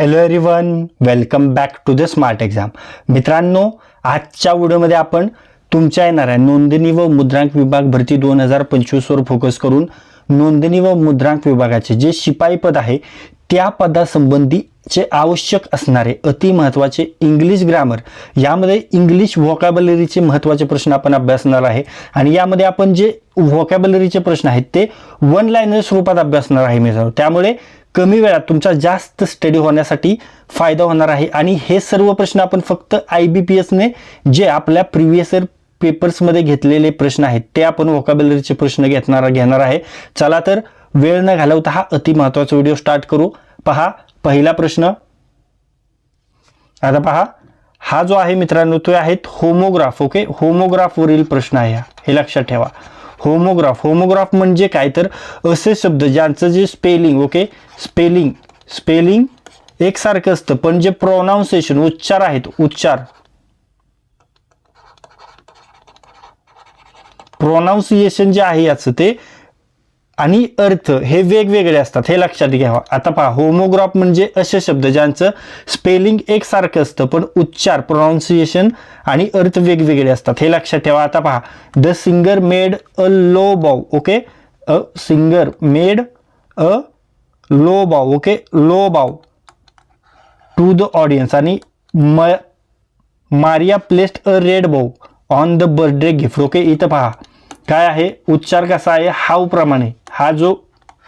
Hello everyone welcome back to the smart exam मित्रांनो आजच्या व्हिडिओमध्ये आपण तुमच्या येणाऱ्या नोंदणी व मुद्रांक विभाग भरती दोन हजार पंचवीसवर फोकस करून नोंदणी व मुद्रांक विभागाचे जे शिपाई पद आहे त्या पदासंबंधीचे आवश्यक असणारे अति महत्त्वाचे इंग्लिश ग्रामर यामध्ये इंग्लिश व्हॉकॅबलरीचे महत्त्वाचे प्रश्न आपण अभ्यासणार आहे. आणि यामध्ये आपण जे व्हॉकॅबलरीचे प्रश्न आहेत ते वन लायनर स्वरूपात अभ्यासणार आहे मित्रांनो. त्यामुळे कमी वेळात तुमचा जास्त स्टडी होण्यासाठी फायदा होणार आहे. आणि हे सर्व प्रश्न आपण फक्त आय बी पी एसने जे आपल्या प्रिव्हियस इयर पेपर्समध्ये घेतलेले प्रश्न आहेत ते आपण व्होकॅबलरीचे प्रश्न घेणार घेणार आहे. चला तर वेळ न घालवता हा अति महत्त्वाचा व्हिडिओ स्टार्ट करू. पहा पहिला प्रश्न. आता पहा. हा जो आहे मित्रांनो तो आहे होमोग्राफ ओके होमोग्राफवरील प्रश्न आहे हे लक्षात ठेवा. होमोग्राफ. होमोग्राफ म्हणजे काय? तर असे शब्द ज्यांचं जे स्पेलिंग ओके स्पेलिंग स्पेलिंग एकसारखं असतं पण जे प्रोनाऊन्सिएशन उच्चार आहेत उच्चार. प्रोनाऊन्सिएशन जे आहे याचं ते आणि अर्थ हे वेगवेगळे असतात हे लक्षात घ्यावा आता पहा होमोग्राफ म्हणजे असे शब्द ज्यांचं स्पेलिंग एकसारखं असतं पण उच्चार प्रोनाऊन्सिएशन आणि अर्थ वेगवेगळे असतात. हे लक्षात ठेवा. आता पहा the singer made a low bow okay a singer made a low bow okay low bow to the audience आणि म Maria placed a red bow on the birthday gift okay इथं पहा काय आहे? उच्चार कसा आहे? हाव प्रमाणे. हा जो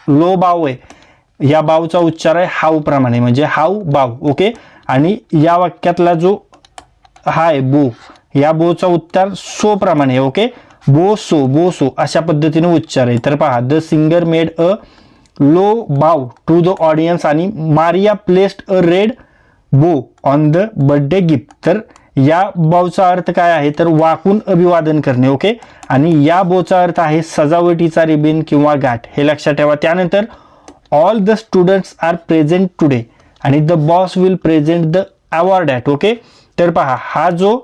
लो बाव आहे या बावचा उच्चार आहे हाऊ प्रमाणे म्हणजे हाऊ बाव ओके? आणि या वाक्यातला जो हा आहे बो या बोचा उच्चार सो प्रमाणे ओके? बो सो बो सो अशा पद्धतीने उच्चार आहे. तर पहा the singer made a low bow to the audience आणि Maria placed a red bow on the birthday gift तर या बावचा अर्थ काय आहे तर वाकून अभिवादन करणे ओके? आणि या बोचा अर्थ आहे सजावटीचा रिबिन किंवा गाठ. हे लक्षात ठेवा. त्यानंतर all the students are present today आणि the boss will present the award at okay? तर पहा हा जो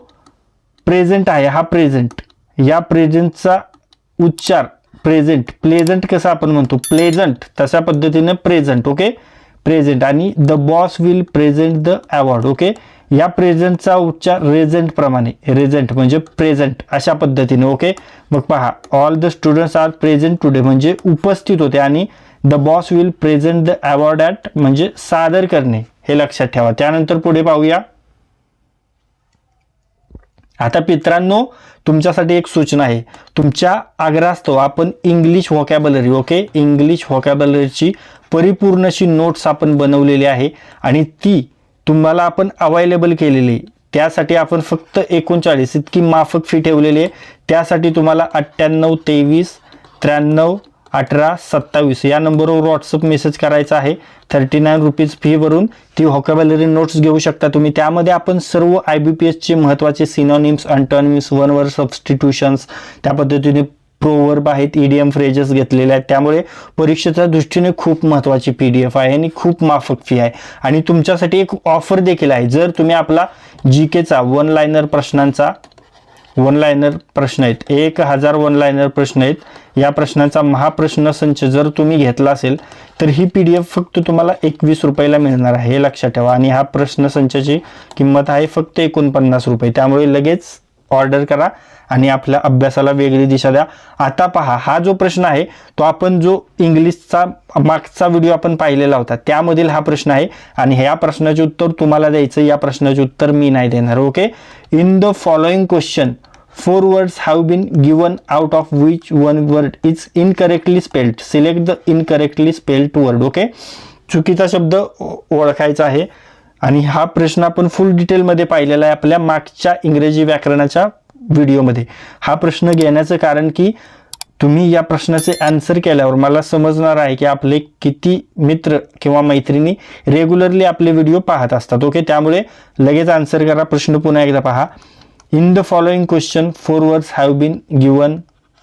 प्रेझेंट आहे हा प्रेझेंट या प्रेझेंटचा उच्चार प्रेझेंट प्लेझंट कसं आपण म्हणतो? प्लेझंट तशा पद्धतीनं प्रेझेंट ओके? प्रेझेंट आणि the boss will present the award okay? या प्रेझेंटचा उच्चार रेझेंट प्रमाणे. रेझेंट म्हणजे प्रेझेंट अशा पद्धतीने ओके मग पहा all the students are present today म्हणजे उपस्थित होते आणि the boss will present the award at म्हणजे सादर करणे हे लक्षात ठेवा. त्यानंतर पुढे पाहूया. आता मित्रांनो तुमच्यासाठी एक सूचना आहे. तुमच्या आग्रहास्तव आपण इंग्लिश व्हॉकॅबलरी ओके इंग्लिश व्हॉकॅबलरीची परिपूर्णशी नोट्स आपण बनवलेली आहे आणि ती तुम्हाला आपण अवेलेबल केलेली त्यासाठी आपण फक्त एकोणचाळीस इतकी माफक फी ठेवलेली आहे. त्यासाठी तुम्हाला अठ्ठ्याण्णव तेवीस त्र्याण्णव अठरा सत्तावीस या नंबरवर व्हॉट्सअप मेसेज करायचा आहे. थर्टी नाईन रुपीज फी भरून ती हॉकॅबलरी नोट्स घेऊ शकता तुम्ही. त्यामध्ये आपण सर्व आय बी पी एसचे महत्त्वाचे synonyms antonyms one word substitutions त्या पद्धतीने प्रोवर्ब आहेत ईडीएम फ्रेजेस घेतलेले आहेत. त्यामुळे परीक्षेच्या दृष्टीने खूप महत्त्वाची पी डी एफ आहे आणि खूप माफक फी आहे. आणि तुमच्यासाठी एक ऑफर देखील आहे. जर तुम्ही आपला जी केचा वन लायनर प्रश्नांचा वन लायनर प्रश्न आहेत एक हजार वन लायनर प्रश्न आहेत या प्रश्नांचा महाप्रश्न संच जर तुम्ही घेतला असेल तर ही पी डी एफ फक्त तुम्हाला एकवीस रुपयाला मिळणार आहे. हे लक्षात ठेवा. आणि हा प्रश्न संचाची किंमत आहे फक्त एकोणपन्नास रुपये. त्यामुळे लगेच ऑर्डर करा आणि आपल्या अभ्यासाला वेगळी दिशा द्या. आता पहा हा जो प्रश्न आहे तो आपण जो इंग्लिशचा मागचा व्हिडिओ आपण पाहिलेला होता त्यामधील हा प्रश्न आहे आणि ह्या प्रश्नाचे उत्तर तुम्हाला द्यायचं या प्रश्नाचे उत्तर मी नाही देणार okay in the following question four words have been given out of which one word is incorrectly spelled select the incorrectly spelled word okay चुकीचा शब्द ओळखायचा आहे. आणि हा प्रश्न आपण फुल डिटेलमध्ये पाहिलेला आहे आपल्या मागच्या इंग्रजी व्याकरणाच्या व्हिडिओमध्ये हा प्रश्न घेण्याचं कारण की तुम्ही या प्रश्नाचे आन्सर केल्यावर मला समजणार आहे की आपले किती मित्र किंवा मैत्रिणी रेग्युलरली आपले व्हिडिओ पाहत असतात. ओके त्यामुळे लगेच आन्सर करा. प्रश्न पुन्हा एकदा पहा. In the following question four words have been given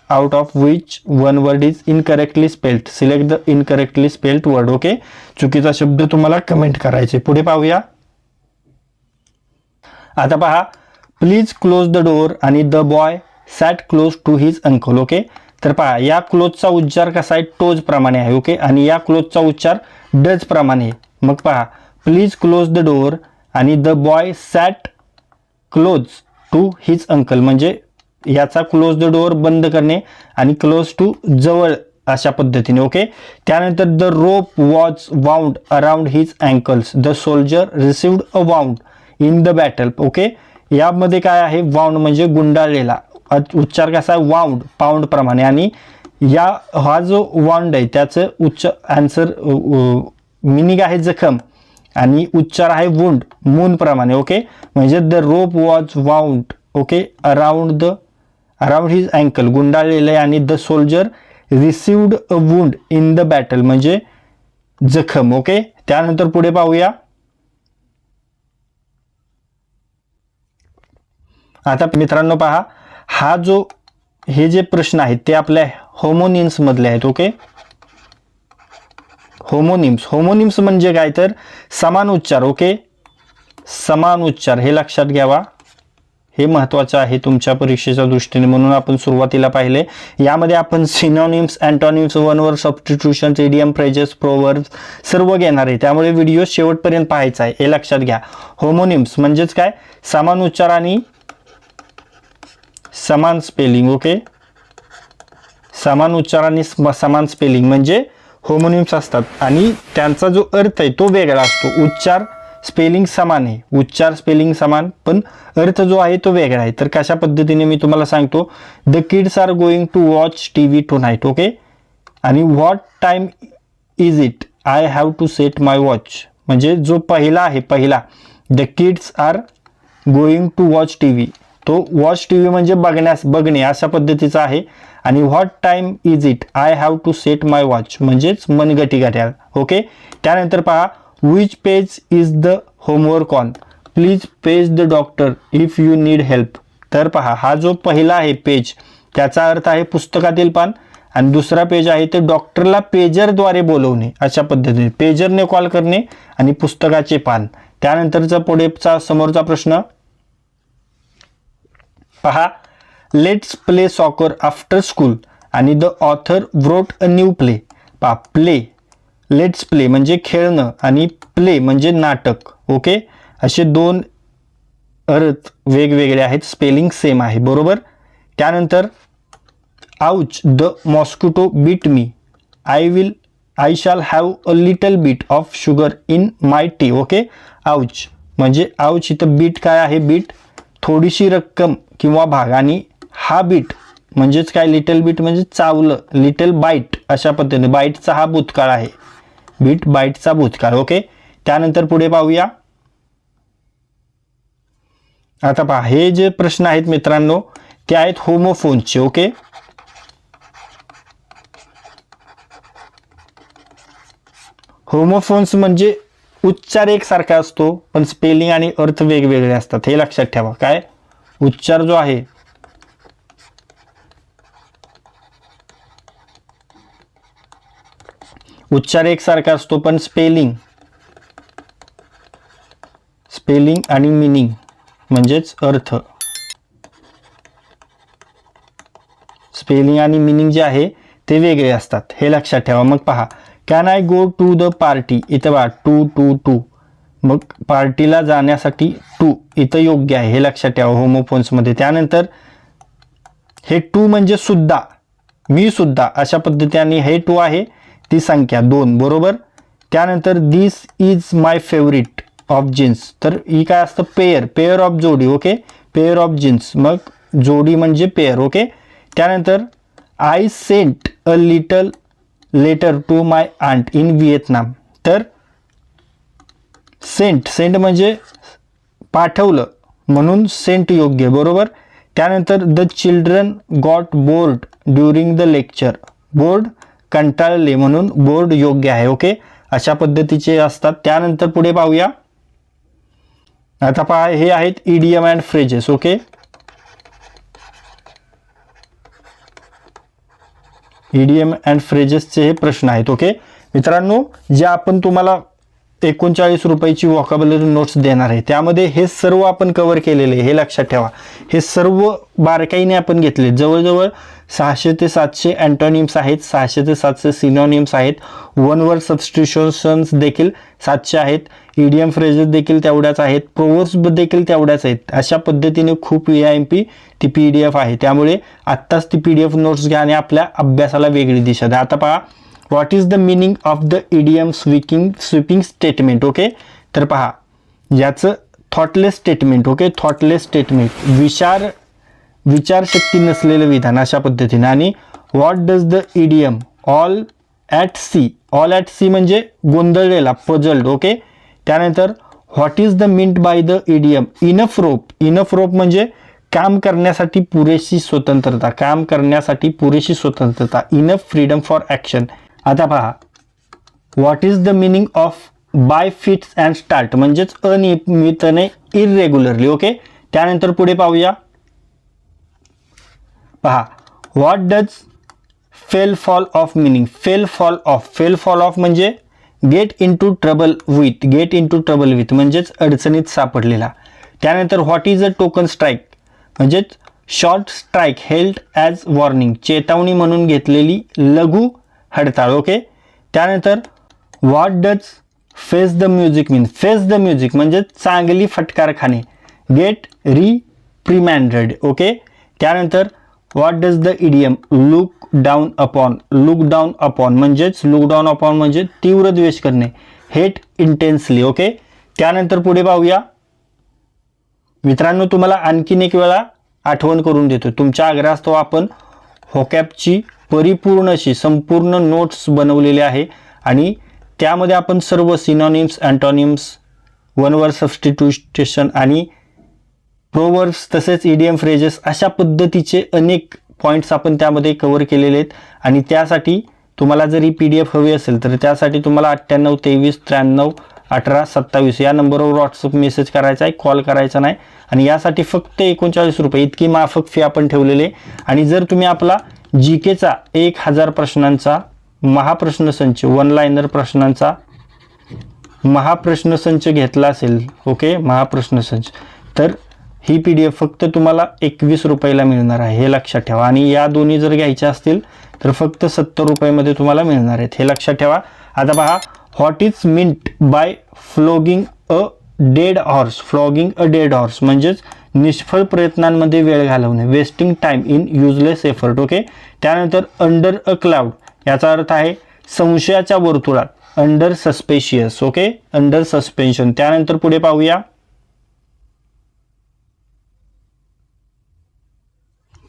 out of which one word is incorrectly spelled select the incorrectly spelled word okay चुकीचा शब्द तुम्हाला कमेंट करायचे. पुढे पाहूया. आता पहा. प्लीज क्लोज द डोअर आणि the boy sat close to his uncle okay तर पहा या क्लोजचा उच्चार कसा आहे? टोज प्रमाणे आहे ओके आणि या क्लोजचा उच्चार डज प्रमाणे मग पहा. प्लीज क्लोज द डोअर आणि the boy sat close to his uncle म्हणजे याचा क्लोज द डोअर बंद करणे आणि क्लोज टू जवळ अशा पद्धतीने ओके त्यानंतर the rope was wound around his ankles the soldier received a wound in the battle okay यामध्ये काय आहे? वाउंड म्हणजे गुंडाळलेला. उच्चार कसा आहे? वाउंड पाऊंड प्रमाणे. आणि या हा जो वाउंड आहे त्याचं उच्च आन्सर मिनिंग आहे जखम. आणि उच्चार आहे वुंड मून प्रमाणे ओके म्हणजे the rope was wound okay around the around his ankle गुंडाळलेलं आहे आणि the soldier received a wound in the battle म्हणजे जखम ओके त्यानंतर पुढे पाहूया. आता मित्रांनो पहा हा जो हे जे प्रश्न आहेत ते आपल्या होमोनिम्समधले आहेत ओके होमोनिम्स होमोनिम्स म्हणजे काय? तर समान उच्चार ओके समान उच्चार हे लक्षात घ्यावा. हे महत्त्वाचं आहे तुमच्या परीक्षेच्या दृष्टीने म्हणून आपण सुरुवातीला पाहिले. यामध्ये आपण synonyms antonyms one word substitution idiom phrases proverb सर्व घेणार आहे. त्यामुळे व्हिडिओ शेवटपर्यंत पाहायचा आहे. हे लक्षात घ्या. होमोनिम्स म्हणजेच काय? समान उच्चार आणि समान स्पेलिंग ओके समान उच्चार आणि समान स्पेलिंग म्हणजे होमोनिम्स असतात. आणि त्यांचा जो अर्थ आहे तो वेगळा असतो. उच्चार स्पेलिंग समान आहे. उच्चार स्पेलिंग समान पण अर्थ जो आहे तो वेगळा आहे. तर कशा पद्धतीने मी तुम्हाला सांगतो? The kids are going to watch T V tonight okay आणि what time is it I have to set my watch म्हणजे जो पहिला आहे पहिला. The kids are going to watch T V तो वॉच टी व्ही म्हणजे बघण्यास बघणे अशा पद्धतीचा आहे. आणि what time is it I have to set माय वॉच म्हणजेच मनगटी घड्याळ ओके त्यानंतर पहा which page is the homework on please page the doctor if you need help तर पहा हा जो पहिला आहे पेज त्याचा अर्थ आहे पुस्तकातील पान. आणि दुसरा पेज आहे ते डॉक्टरला पेजरद्वारे बोलवणे अशा पद्धतीने. पेजरने कॉल करणे आणि पुस्तकाचे पान. त्यानंतरचा पुढेचा समोरचा प्रश्न. पहा let's play soccer after school आणि the author wrote a new play पहा प्ले लेट्स प्ले म्हणजे खेळणं आणि प्ले म्हणजे नाटक ओके असे दोन अर्थ वेगवेगळे आहेत स्पेलिंग सेम आहे बरोबर? त्यानंतर ouch the mosquito bit me I will I shall have a little bit of sugar in my tea okay ouch म्हणजे आउच इथं बीट काय आहे? बीट थोडीशी रक्कम किंवा भाग आणि हा बीट म्हणजेच काय? लिटल बीट म्हणजे चावलं लिटल बाईट अशा पद्धतीने. बाईटचा हा भूतकाळ आहे. बीट बाईटचा भूतकाळ ओके? त्यानंतर पुढे पाहूया. आता पहा हे जे प्रश्न आहेत मित्रांनो ते आहेत होमोफोनचे ओके? होमोफोन्स म्हणजे उच्चार एकसारखा असतो पण स्पेलिंग आणि अर्थ वेगवेगळे असतात हे लक्षात ठेवा. काय? उच्चार जो आहे उच्चार एकसारखा असतो पण स्पेलिंग स्पेलिंग आणि मिनिंग म्हणजेच अर्थ. स्पेलिंग आणि मिनिंग जे आहे ते वेगळे असतात. हे लक्षात ठेवा. मग पहा. Can I go to the party इथं पहा टू टू टू. मग पार्टीला जाण्यासाठी टू इथं योग्य आहे. हे लक्षात ठेवा होमोफोन्समध्ये त्यानंतर हे टू म्हणजे सुद्धा मी सुद्धा अशा पद्धतीने हे टू आहे. ती संख्या दोन बरोबर? त्यानंतर this is my favourite of jeans तर ही काय असतं? पेअर पेअर ऑफ जोडी ओके पेअर ऑफ जीन्स मग जोडी म्हणजे पेअर ओके त्यानंतर I sent a little letter to my aunt in Vietnam तर सेंट सेंट म्हणजे पाठवलं म्हणून सेंट योग्य बरोबर? त्यानंतर the children got bored during the lecture bored कंटाळले म्हणून बोर्ड योग्य आहे ओके? अशा पद्धतीचे असतात. त्यानंतर पुढे पाहूया. आता पहा हे आहेत idiom and phrases okay? Idiom and फ्रेजेसचे हे प्रश्न आहेत ओके? मित्रांनो जे आपण तुम्हाला एकोणचाळीस रुपयाची वॉकाबलरी नोट्स देणार आहे. त्यामध्ये हे सर्व आपण कवर केलेले आहे, हे लक्षात ठेवा. हे सर्व बारकाईने आपण घेतले. जवळजवळ सहाशे ते सातशे अँटोनिम्स आहेत. सहाशे ते सातशे सिनोनिम्स आहेत. वन वर सबस्टिट्युशन्स देखील सातशे आहेत. ईडीएम फ्रेजेस देखील तेवढ्याच आहेत. प्रोवर्स देखील तेवढ्याच आहेत. अशा पद्धतीने खूप ए आय एम पी ती पी डी एफ आहे. त्यामुळे आत्ताच ती पी डी एफ नोट्स घ्या आणि आपल्या अभ्यासाला वेगळी दिशा द्या. आता पहा what is the meaning of the idiom sweeping sweeping statement okay तर पहा याचं thoughtless statement okay thoughtless statement विचार विचारशक्ती नसलेलं विधान अशा पद्धतीने. आणि what does the idiom all at sea all at sea म्हणजे गोंधळलेला पजल्ड ओके त्यानंतर what is the meant by the idiom enough rope enough rope म्हणजे काम करण्यासाठी पुरेशी स्वतंत्रता. काम करण्यासाठी पुरेशी स्वतंत्रता. इनफ फ्रीडम फॉर ॲक्शन आता पहा. What is the meaning of by fits and start म्हणजेच अनियमितने इरेग्युलरली ओके त्यानंतर पुढे पाहूया. पहा. What does fell foul of meaning fell foul of fell foul of म्हणजे get into trouble with get into trouble with म्हणजेच अडचणीत सापडलेला. त्यानंतर what is a token strike म्हणजेच short strike held as warning चेतावणी म्हणून घेतलेली लघु हडताळ ओके त्यानंतर what does face the music mean face the music म्हणजे चांगली फटकार खाणे. गेट री प्रिमॅन्डेड ओके त्यानंतर what does the idiom look down upon look down upon म्हणजेच लुक डाऊन अपॉन म्हणजे तीव्र द्वेष करणे. हेट इंटेन्सली ओके त्यानंतर पुढे पाहूया. मित्रांनो तुम्हाला आणखीन एक वेळा आठवण करून देतो. तुमच्या आग्रहास्तव आपण होकॅपची परिपूर्ण अशी संपूर्ण नोट्स बनवलेले आहे. आणि त्यामध्ये आपण सर्व synonyms antonyms one word substitution आणि प्रोवर्ब्स तसेच ईडीएम फ्रेजेस अशा पद्धतीचे अनेक पॉईंट्स आपण त्यामध्ये कव्हर केलेले आहेत. आणि त्यासाठी तुम्हाला जर ही पी डी एफ हवी असेल तर त्यासाठी तुम्हाला अठ्ठ्याण्णव तेवीस त्र्याण्णव अठरा सत्तावीस या नंबरवर व्हॉट्सअप मेसेज करायचा आहे कॉल करायचा नाही. आणि यासाठी फक्त एकोणचाळीस रुपये इतकी माफक फी आपण ठेवलेली आहे. आणि जर तुम्ही आपला जी केचा एक हजार प्रश्नांचा महाप्रश्न संच वन लाईनर प्रश्नांचा महाप्रश्न संच घेतला असेल ओके महाप्रश्नसंच तर ही पी डी एफ फक्त तुम्हाला एकवीस रुपयाला मिळणार आहे हे लक्षात ठेवा. आणि या दोन्ही जर घ्यायच्या असतील तर फक्त सत्तर रुपयामध्ये तुम्हाला मिळणार आहेत. हे लक्षात ठेवा. आता पहा what is meant by flogging a dead horse flogging a dead horse म्हणजेच निष्फळ प्रयत्नांमध्ये वेळ घालवणे. Wasting time in useless effort okay त्यानंतर अंडर अ क्लाउड याचा अर्थ आहे संशयाच्या वर्तुळात. Under suspicious okay under suspension त्यानंतर पुढे पाहूया.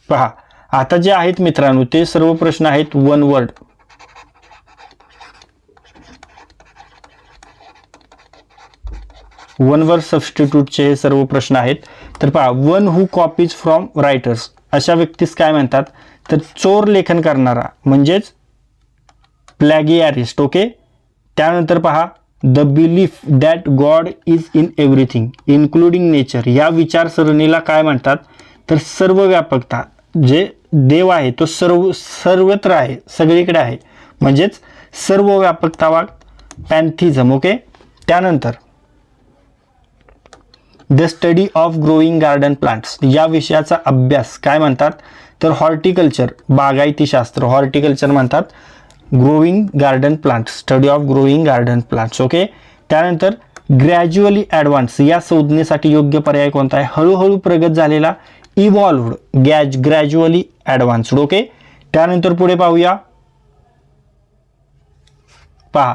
पहा आता जे आहेत मित्रांनो ते सर्व प्रश्न आहेत वन वर्ड वन वर्ड सबस्टिट्यूटचे हे सर्व प्रश्न आहेत. तर पहा one who copies from writers अशा व्यक्तीस काय म्हणतात? तर चोर लेखन करणारा म्हणजेच प्लॅगियारिस्ट ओके त्यानंतर पहा the belief that God is in everything including nature या विचारसरणीला काय म्हणतात? तर सर्व व्यापकता जे देव आहे तो सर्व सर्वत्र आहे सगळीकडे आहे. म्हणजेच सर्व व्यापकतावाद पॅन्थिझम ओके त्यानंतर the study of growing garden plants. या विषयाचा अभ्यास काय म्हणतात? तर हॉर्टिकल्चर बागायतीशास्त्र. हॉर्टिकल्चर म्हणतात growing garden plants study of growing garden plants. Okay? त्यानंतर ग्रॅज्युअली ॲडव्हान्स या संज्ञेसाठी योग्य पर्याय कोणता आहे? हळूहळू प्रगत झालेला इव्हॉल्व्ड गॅज ग्रॅज्युअली ॲडव्हान्स्ड. ओके? त्यानंतर पुढे पाहूया. पहा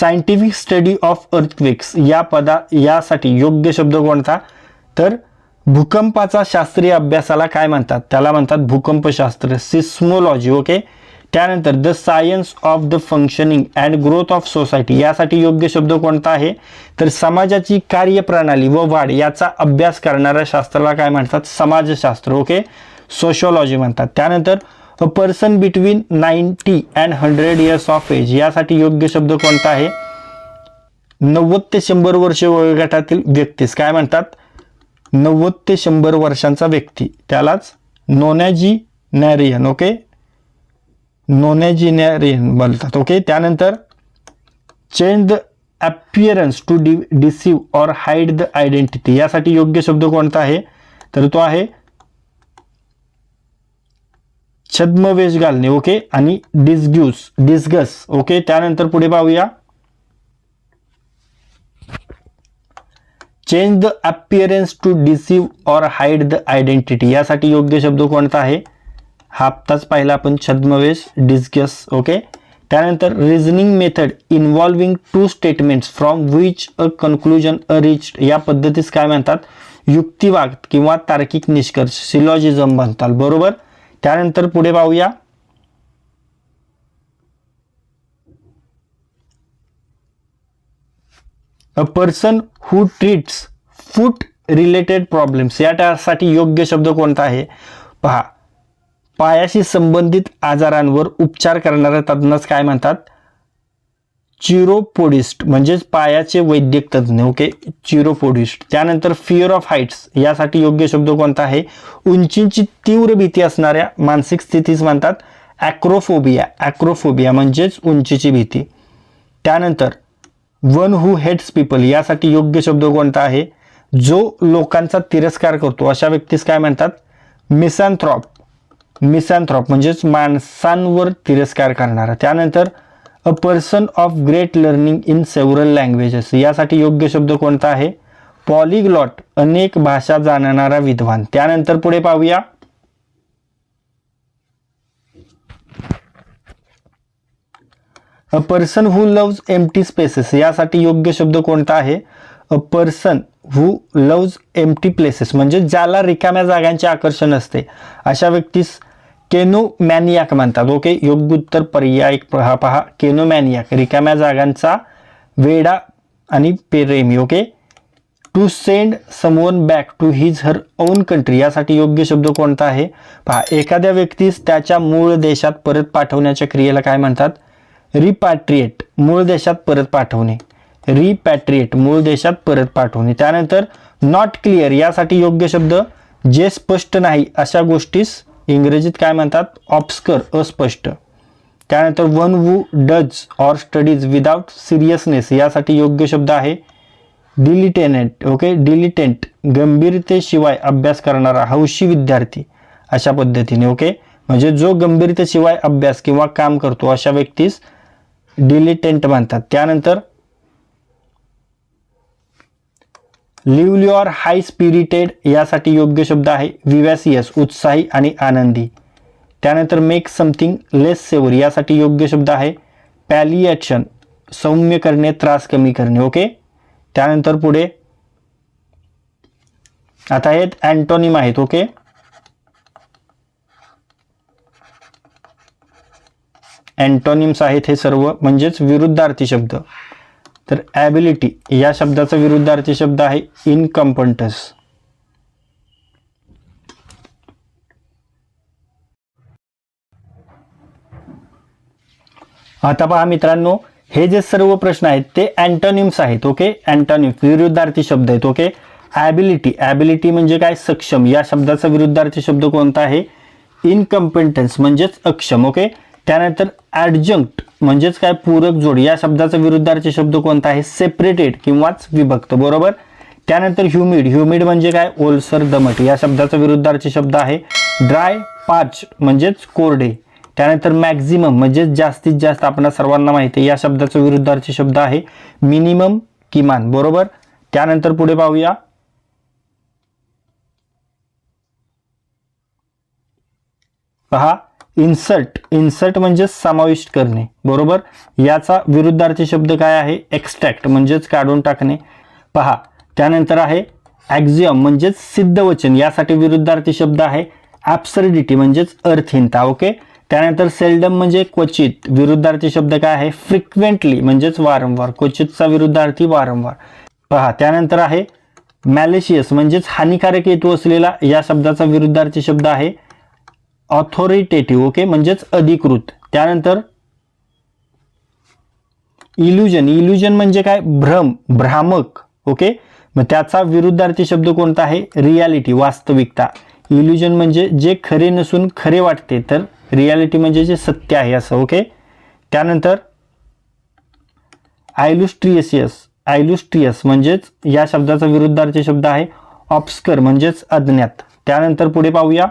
सायंटिफिक स्टडी ऑफ अर्थक्वेक्स या पदा यासाठी योग्य शब्द कोणता? तर भूकंपाचा शास्त्रीय अभ्यासाला काय म्हणतात? त्याला म्हणतात भूकंपशास्त्र सिस्मोलॉजी ओके त्यानंतर the science of the functioning and growth of society यासाठी योग्य शब्द कोणता आहे? तर समाजाची कार्यप्रणाली व वाढ याचा अभ्यास करणाऱ्या शास्त्राला काय म्हणतात? समाजशास्त्र ओके सोशोलॉजी म्हणतात. त्यानंतर a person between ninety and hundred years of age यासाठी योग्य शब्द कोणता आहे? नव्वद ते शंभर वर्ष वयोगटातील व्यक्तीस. काय म्हणतात? नव्वद ते शंभर वर्षांचा व्यक्ती. त्यालाच नोनॅजी नॅरियन ओके? नोनॅजिनॅरियन बोलतात ओके? त्यानंतर change the appearance to D deceive or hide the identity यासाठी योग्य शब्द कोणता आहे? तर तो आहे छद्मवेश घालणे ओके आणि डिस्ग्यूस डिस्गस ओके त्यानंतर पुढे पाहूया. Change the appearance to deceive or hide the identity यासाठी योग्य शब्द कोणता आहे? हा आत्ताच पाहिला आपण छद्मवेश डिस्गस ओके त्यानंतर reasoning method involving two statements from which a conclusion a reach या पद्धतीस काय म्हणतात? युक्तिवाद किंवा तार्किक निष्कर्ष सिलॉजिझम म्हणतात. बरोबर? त्यानंतर पुढे पाहूया. A person who treats foot related problems या त्यासाठी योग्य शब्द कोणता आहे? पहा पायाशी संबंधित आजारांवर उपचार करणाऱ्या तज्ज्ञास काय म्हणतात? चिरोपोडिस्ट म्हणजेच पायाचे वैद्यक तज्ज्ञ ओके चिरोपोडिस्ट. त्यानंतर फिअर ऑफ हाईट्स यासाठी योग्य शब्द कोणता आहे? उंचींची तीव्र भीती असणाऱ्या मानसिक स्थितीस म्हणतात ॲक्रोफोबिया ॲक्रोफोबिया म्हणजेच उंचीची भीती. त्यानंतर वन हू हेट्स पीपल यासाठी योग्य शब्द कोणता आहे? जो लोकांचा तिरस्कार करतो. अशा व्यक्तीस काय म्हणतात? मिसॅन्थ्रॉप मिसॅन्थ्रॉप म्हणजेच माणसांवर तिरस्कार करणारा. त्यानंतर a person of great learning in several languages यासाठी योग्य शब्द कोणता आहे? पॉलिग्लॉट अनेक भाषा जाणणारा विद्वान. त्यानंतर पुढे पाहूया. A person who loves empty spaces यासाठी योग्य शब्द कोणता आहे? A person who loves empty places म्हणजे ज्याला रिकाम्या जागांचे आकर्षण असते. अशा व्यक्तीस केनोमॅनियाक म्हणतात. ओके? योग्य उत्तर पर्याय पहा पहा. केनोमॅनियाक रिकाम्या जागांचा वेडा आणि पेरेमी okay? To send someone back to his her own country यासाठी योग्य शब्द कोणता आहे? पहा एखाद्या व्यक्तीस त्याच्या मूळ देशात परत पाठवण्याच्या क्रियेला काय म्हणतात? रिपॅट्रिएट मूळ देशात परत पाठवणे. रिपॅट्रिएट मूळ देशात परत पाठवणे. त्यानंतर नॉट क्लिअर यासाठी योग्य शब्द जे स्पष्ट नाही अशा गोष्टीस इंग्रजीत काय म्हणतात? ऑप्स्कर अस्पष्ट. त्यानंतर one who does or studies without seriousness यासाठी योग्य शब्द आहे. डिलिटेनेंट ओके डिलिटेंट गंभीरतेशिवाय अभ्यास करणारा हौशी विद्यार्थी अशा पद्धतीने ओके म्हणजे जो गंभीरतेशिवाय अभ्यास किंवा काम करतो अशा व्यक्तीस डिलिटेंट म्हणतात. त्यानंतर लिव्ह युअर हाय स्पिरिटेड यासाठी योग्य शब्द आहे. विवॅसियस उत्साही आणि आनंदी. त्यानंतर मेक समथिंग लेस सेवर यासाठी योग्य शब्द आहे. पॅलिएक्शन सौम्य करणे त्रास कमी करणे. ओके त्यानंतर पुढे आता आहेत अँटोनिम आहेत. ओके अँटोनिम्स आहेत हे सर्व. म्हणजेच विरुद्धार्थी शब्द. तर ॲबिलिटी या शब्दाचा विरुद्धार्थी शब्द आहे इनकम्पंटस आता पहा मित्रांनो हे जे सर्व प्रश्न आहेत ते अँटोनिम्स आहेत ओके अँटोनिम्स विरुद्धार्थी शब्द आहेत ओके ॲबिलिटी ॲबिलिटी म्हणजे काय? सक्षम. या शब्दाचा विरुद्धार्थी शब्द कोणता आहे? इनकम्पेटन्स म्हणजेच अक्षम ओके त्यानंतर ॲडजंक्ट म्हणजेच काय पूरक जोड या शब्दाचा विरुद्धार्थी शब्द कोणता आहे? सेपरेटेड किंवाच विभक्त बरोबर? त्यानंतर ह्युमिड ह्युमिड म्हणजे काय? ओलसर दमट या शब्दाचा विरुद्धार्थी शब्द आहे. ड्राय पाच म्हणजेच कोरडे. त्यानंतर मॅक्झिमम म्हणजेच जास्तीत जास्त आपल्या सर्वांना माहिती आहे या शब्दाचा विरुद्धार्थी शब्द आहे. मिनिमम किमान बरोबर? त्यानंतर पुढे पाहूया. पहा. इन्सर्ट इन्सर्ट म्हणजे समाविष्ट करणे बरोबर? याचा विरुद्धार्थी शब्द काय आहे? एक्स्ट्रॅक्ट म्हणजेच काढून टाकणे. पहा त्यानंतर आहे ॲक्झियम म्हणजेच सिद्धवचन यासाठी विरुद्धार्थी शब्द आहे ॲप्सरिडिटी म्हणजेच अर्थहीनता ओके? त्यानंतर सेल्डम म्हणजे क्वचित विरुद्धार्थी शब्द काय आहे? फ्रिक्वेंटली म्हणजेच वारंवार क्वचितचा विरुद्धार्थी वारंवार. पहा त्यानंतर आहे मॅलेशियस म्हणजेच हानिकारक हेतू असलेला या शब्दाचा विरुद्धार्थी शब्द आहे ऑथॉरिटेटिव्ह ओके म्हणजेच अधिकृत. त्यानंतर इल्युजन इल्युजन म्हणजे काय? भ्रम भ्रामक ओके मग त्याचा विरुद्धार्थी शब्द कोणता आहे? रियालिटी वास्तविकता. इल्युजन म्हणजे जे खरे नसून खरे वाटते तर रियालिटी म्हणजे जे सत्य आहे असं ओके त्यानंतर आयलुस्ट्रियसियस आयलुस्ट्रियस म्हणजेच या शब्दाचा विरुद्धार्थी शब्द आहे ऑप्स्कर म्हणजेच अज्ञात. त्यानंतर पुढे पाहूया.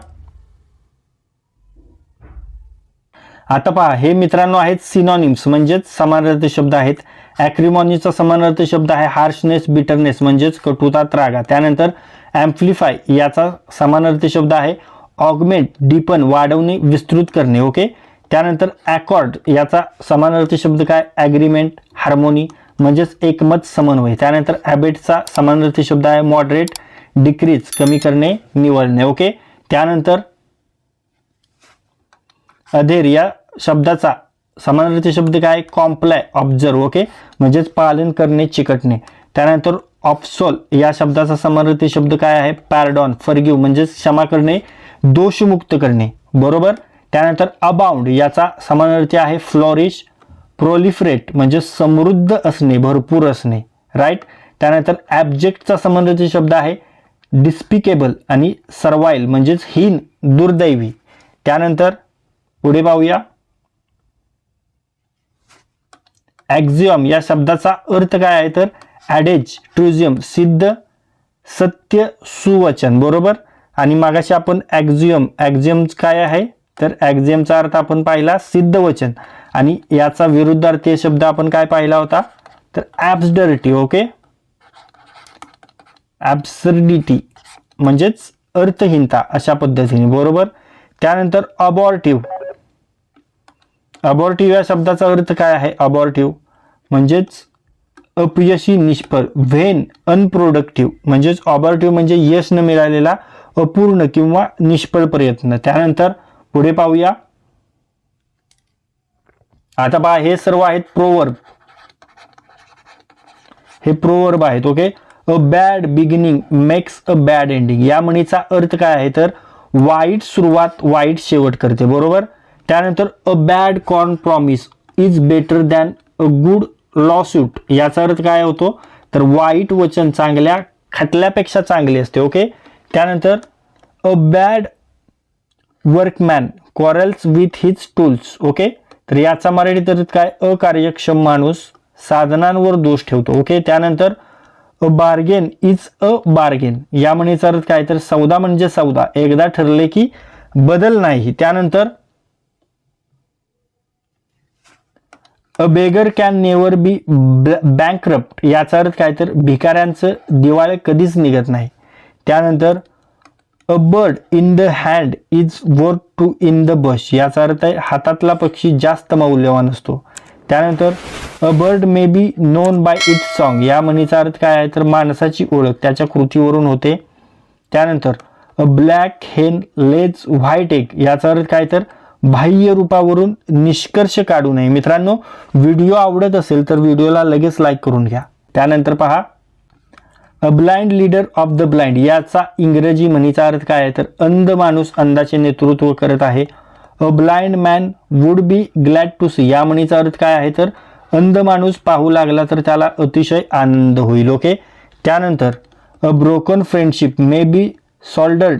आता पहा हे मित्रांनो आहेत सिनॉनिम्स म्हणजेच समानार्थी शब्द आहेत. ॲक्रिमॉनीचा समानार्थी शब्द आहे हार्शनेस बिटरनेस म्हणजेच कटुता त्रागा. त्यानंतर ॲम्प्लिफाय याचा समानार्थी शब्द आहे. ऑगमेंट डीपन वाढवणे विस्तृत करणे ओके त्यानंतर ॲकॉर्ड याचा समानार्थी शब्द काय? ॲग्रीमेंट हार्मोनी म्हणजेच एकमत समन्वय. त्यानंतर ॲबेटचा समानार्थी शब्द आहे मॉडरेट डिक्रीज कमी करणे निवडणे ओके त्यानंतर अधेर या शब्दाचा समानार्थी शब्द काय? कॉम्प्लाय ऑब्झर्व ओके म्हणजेच पालन करणे चिकटणे. त्यानंतर ऑप्सोल या शब्दाचा समानार्थी शब्द काय आहे? पॅरडॉन फर्ग्यू म्हणजेच क्षमा करणे दोषमुक्त करणे. बरोबर? त्यानंतर अबाउंड याचा समानार्थी आहे फ्लॉरिश प्रोलिफरेट म्हणजे समृद्ध असणे भरपूर असणे. राईट त्यानंतर ॲब्जेक्टचा समानार्थी शब्द आहे डिस्पिकेबल आणि सर्वाईल म्हणजेच हीन दुर्दैवी. त्यानंतर पुढे पाहूया. ॲक्झियम या शब्दाचा अर्थ काय आहे तर ॲडेज ट्रुझियम सिद्ध सत्य सुवचन बरोबर? आणि मागाशी आपण ॲक्झियम ॲक्झियम काय आहे? तर ॲक्झियमचा अर्थ आपण पाहिला सिद्ध वचन आणि याचा विरुद्धार्थी शब्द आपण काय पाहिला होता? तर ॲब्सडरिटी ओके? ॲब्सर्डिटी म्हणजेच अर्थहीनता अशा पद्धतीने बरोबर? त्यानंतर अबॉर्टिव्ह अबॉर्टिव्ह या शब्दाचा अर्थ काय आहे? अबॉर्टिव्ह म्हणजेच अपयशी निष्फळ व्हेन अनप्रोडक्टिव्ह म्हणजेच ऑबॉर्टिव्ह म्हणजे यश न मिळालेला अपूर्ण किंवा निष्फळ प्रयत्न. त्यानंतर पुढे पाहूया. आता पहा हे सर्व आहेत प्रोवर्ब हे प्रोवर्ब आहेत okay a bad beginning makes a bad ending या म्हणीचा अर्थ काय आहे? तर वाईट सुरुवात वाईट शेवट करते बरोबर? त्यानंतर a bad compromise is better than a good lawsuit याचा अर्थ काय होतो? तर वाईट वचन चांगल्या खटल्यापेक्षा चांगले असते ओके? त्यानंतर a bad workman quarrels with his tools okay? तर याचा मराठीत अर्थ काय? अकार्यक्षम माणूस साधनांवर दोष ठेवतो ओके? त्यानंतर a bargain is a bargain या म्हणीचा अर्थ काय? तर सौदा म्हणजे सौदा. एकदा ठरले की बदल नाही. त्यानंतर a beggar can never be bankrupt याचा अर्थ काय तर भिकाऱ्यांचं दिवाळे कधीच निघत नाही. त्यानंतर a bird in the hand is worth two in the bush याचा अर्थ आहे हातातला पक्षी जास्त मौल्यवान असतो. त्यानंतर a bird may be known by it song या म्हणीचा अर्थ काय आहे तर माणसाची ओळख त्याच्या कृतीवरून होते. त्यानंतर a black hen lays white egg याचा अर्थ काय तर बाह्य रूपावरून निष्कर्ष काढू नये. मित्रांनो व्हिडिओ आवडत असेल तर व्हिडिओला लगेच लाईक करून घ्या. त्यानंतर पहा a blind leader of the blind याचा इंग्रजी म्हणीचा अर्थ काय आहे? तर अंध माणूस अंधाचे नेतृत्व करत आहे. A blind man would be glad to see या म्हणीचा अर्थ काय आहे? तर अंध माणूस पाहू लागला तर त्याला अतिशय आनंद होईल. ओके त्यानंतर a broken friendship may be soldered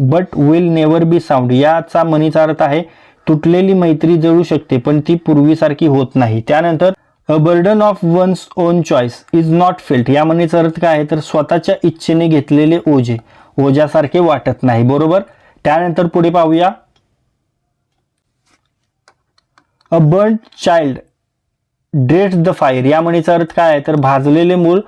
but will never be sound याचा म्हणीचा अर्थ आहे तुटलेली मैत्री जळू शकते पण ती पूर्वीसारखी होत नाही. त्यानंतर a burden of one's own choice is not felt या म्हणीचा अर्थ काय आहे? तर स्वतःच्या इच्छेने घेतलेले ओझे ओझ्यासारखे वाटत नाही. बरोबर? त्यानंतर पुढे पाहूया. A burn child dreads the fire या म्हणीचा अर्थ काय आहे? तर भाजलेले मूल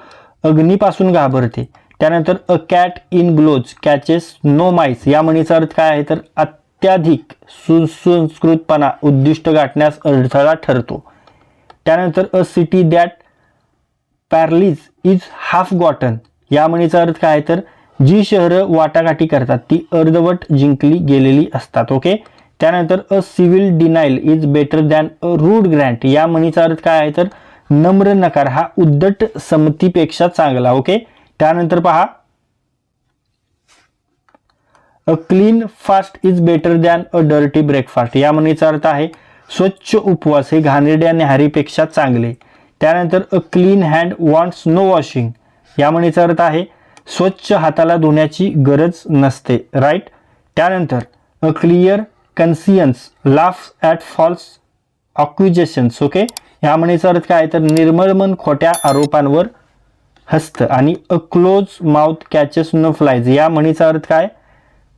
अग्नीपासून घाबरते. त्यानंतर a cat in gloves catches no mice या म्हणीचा अर्थ काय आहे? तर अत्याधिक सुसंस्कृतपणा उद्दिष्ट गाठण्यास अडथळा ठरतो. त्यानंतर a city that parleys is half gotten या म्हणीचा अर्थ काय आहे? तर जी शहरं वाटाघाटी करतात ती अर्धवट जिंकली गेलेली असतात ओके त्यानंतर a civil denial is better than a rude grant या म्हणीचा अर्थ काय आहे? तर नम्र नकार हा उद्दट संमतीपेक्षा चांगला ओके त्यानंतर पहा. A clean fast is better than a dirty breakfast या म्हणीचा अर्थ आहे स्वच्छ उपवास हे घाणेरड्या न्याहारीपेक्षा चांगले. त्यानंतर a clean hand wants no washing या म्हणीचा अर्थ आहे स्वच्छ हाताला धुण्याची गरज नसते. राईट त्यानंतर a clear conscience laughs at false accusations okay या म्हणीचा अर्थ काय? तर निर्मळ मन खोट्या आरोपांवर हस्त आणि a closed mouth catches no flies या म्हणीचा अर्थ काय?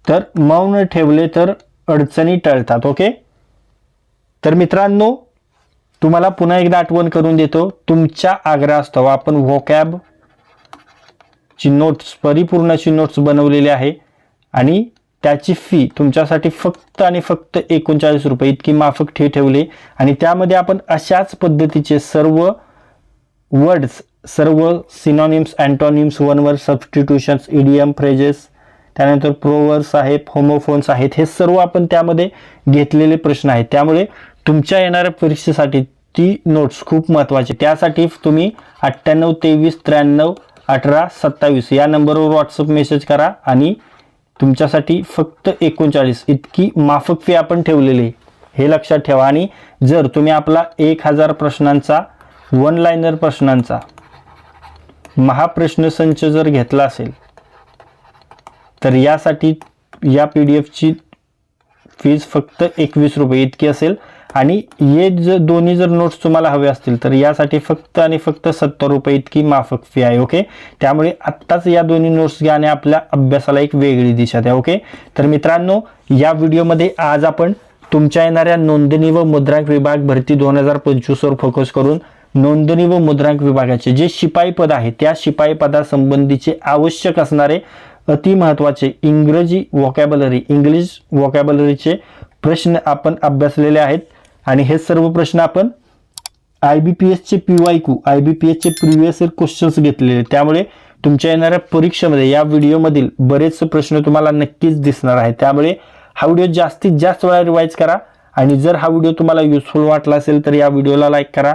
तर मौन ठेवले तर अडचणी टळतात ओके तर मित्रांनो तुम्हाला पुन्हा एकदा आठवण करून देतो तुमच्या आग्रहास्तव आपण व्होकॅब ची नोट्स परिपूर्णची नोट्स बनवलेली आहे आणि त्याची फी तुमच्यासाठी फक्त आणि फक्त एकोणचाळीस रुपये इतकी माफक ठे ठेवली. आणि त्यामध्ये आपण अशाच पद्धतीचे सर्व वर्ड्स सर्व synonyms antonyms one word substitutions idiom phrases त्यानंतर प्रोवर्स आहेत होमोफोन्स आहेत हे सर्व आपण त्यामध्ये घेतलेले प्रश्न आहेत. त्यामुळे तुमच्या येणाऱ्या परीक्षेसाठी ती नोट्स खूप महत्त्वाची त्यासाठी तुम्ही अठ्ठ्याण्णव तेवीस त्र्याण्णव अठरा सत्तावीस या नंबरवर व्हॉट्सअप मेसेज करा आणि तुमच्यासाठी फक्त एकोणचाळीस इतकी माफक फी आपण ठेवलेली हे लक्षात ठेवा. आणि जर तुम्ही आपला एक हजार प्रश्नांचा वन लाईनर प्रश्नांचा महाप्रश्न संच जर घेतला असेल तर यासाठी या पी डी एफची फीज फक्त एकवीस रुपये इतकी असेल. आणि हे जर दोन्ही जर नोट्स तुम्हाला हवे असतील तर यासाठी फक्त आणि फक्त सत्तर रुपये इतकी माफक फी आहे ओके त्यामुळे आत्ताच या दोन्ही नोट्स घ्या आणि आपल्या अभ्यासाला एक वेगळी दिशा द्या ओके तर मित्रांनो या व्हिडिओमध्ये आज आपण तुमच्या येणाऱ्या नोंदणी व मुद्रांक विभाग भरती दोन हजार पंचवीसवर फोकस करून नोंदणी व मुद्रांक विभागाचे जे शिपाई पद आहे त्या शिपाई पदासंबंधीचे आवश्यक असणारे अति महत्त्वाचे इंग्रजी वॉकॅबलरी इंग्लिश वॉकॅबलरीचे प्रश्न आपण अभ्यासलेले आहेत. आणि हे सर्व प्रश्न आपण आय बी पी एसचे P Y Q I B P एसचे प्रिव्हियस इयर क्वेश्चन्स घेतलेले त्यामुळे तुमच्या येणाऱ्या परीक्षेमध्ये या व्हिडिओमधील बरेच प्रश्न तुम्हाला नक्कीच दिसणार आहे त्यामुळे हा व्हिडिओ जास्तीत जास्त वेळा रिवाईज करा. आणि जर हा व्हिडिओ तुम्हाला युजफुल वाटला असेल तर या व्हिडिओला लाईक करा.